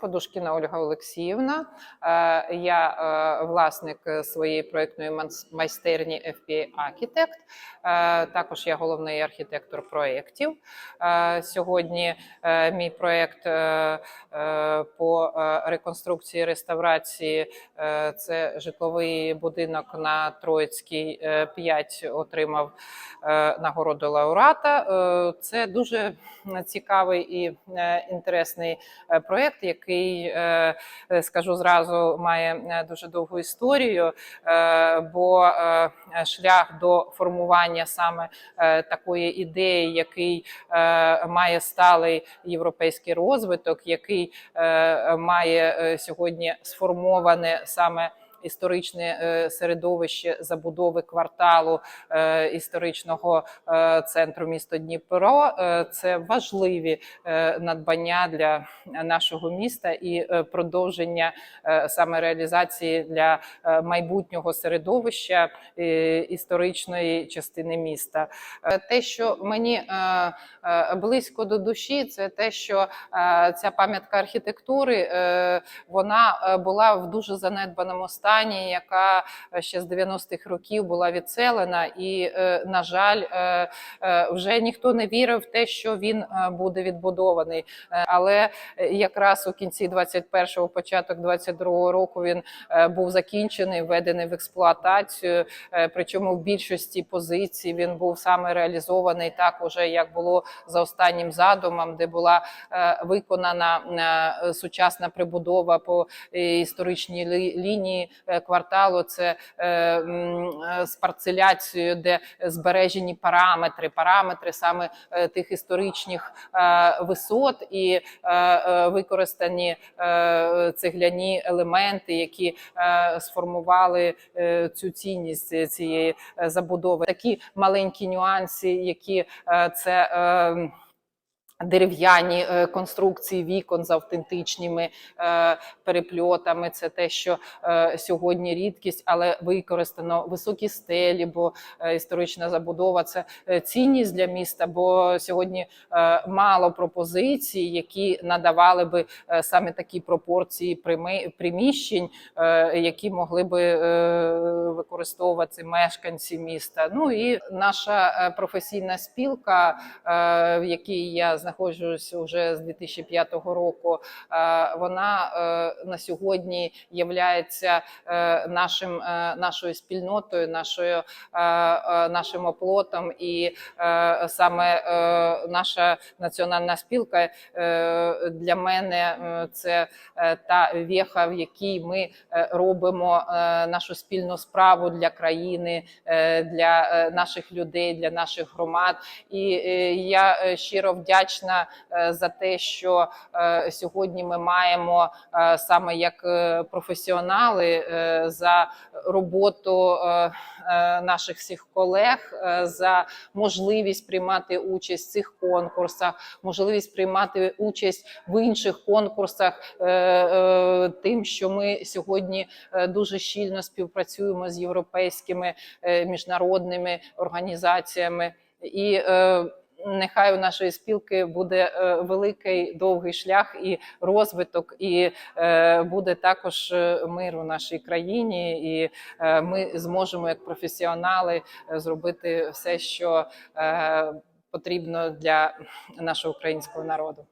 Подушкіна Ольга Олексіївна. Е, Я е, власник своєї проєктної майстерні FPA Architect. Е, Також я головний архітектор проєктів. Сьогодні мій проєкт по реконструкції реставрації це житловий будинок на Троїцькій 5 отримав нагороду лауреата. Це дуже цікавий і інтересний е, проєкт, який е, е, скажу зразу, має е, дуже довгу історію, бо шлях до формування саме такої ідеї, який має сталий європейський розвиток, який має сьогодні сформоване саме. Історичне е, середовище забудови кварталу е, історичного е, центру міста Дніпро це важливі надбання для нашого міста і продовження саме реалізації для майбутнього середовища історичної частини міста. Те, що мені близько до душі, це те, що ця пам'ятка архітектури вона була в дуже занедбаному стані, яка е, ще з 90-х років була відселена, і, е, на жаль, е, вже ніхто не вірив в те, що він буде відбудований. Але якраз у кінці 21-го, початок 22-го року він був закінчений, введений в експлуатацію. Причому в більшості позицій він був саме реалізований так, уже як було за останнім задумом, де була виконана сучасна прибудова по історичній лінії кварталу. Це е, е, з парцеляцією, де збережені параметри, параметри саме е, тих історичних е, висот і е, е, використані е, цегляні елементи, які е, сформували е, цю цінність цієї е, забудови. Такі маленькі нюанси, які е, це. Дерев'яні е, конструкції вікон з автентичними е, перепльотами. Це те, що е, сьогодні рідкість, але використано високі стелі, бо історична забудова це цінність для міста. Бо сьогодні мало пропозицій, які надавали би саме такі пропорції приміщень, які могли би використовувати мешканці міста. Ну і наша професійна спілка, в якій я знаходжусь вже з 2005 року, е, вона е, на сьогодні являється е, нашим нашою спільнотою, нашою нашим оплотом, і саме наша національна спілка для мене це та веха, в якій ми робимо нашу спільну справу для країни, для наших людей, для наших громад. І я щиро вдячна е, за те, що е, сьогодні ми маємо е, саме як професіонали за роботу наших всіх колег, за можливість приймати участь в цих конкурсах, можливість приймати участь в інших конкурсах, тим, що ми сьогодні дуже щільно співпрацюємо з європейськими міжнародними організаціями і. Нехай у нашої спілки буде е, великий довгий шлях і розвиток, і е, буде також е, мир у нашій країні, і ми зможемо як професіонали зробити все, що потрібно для нашого українського народу.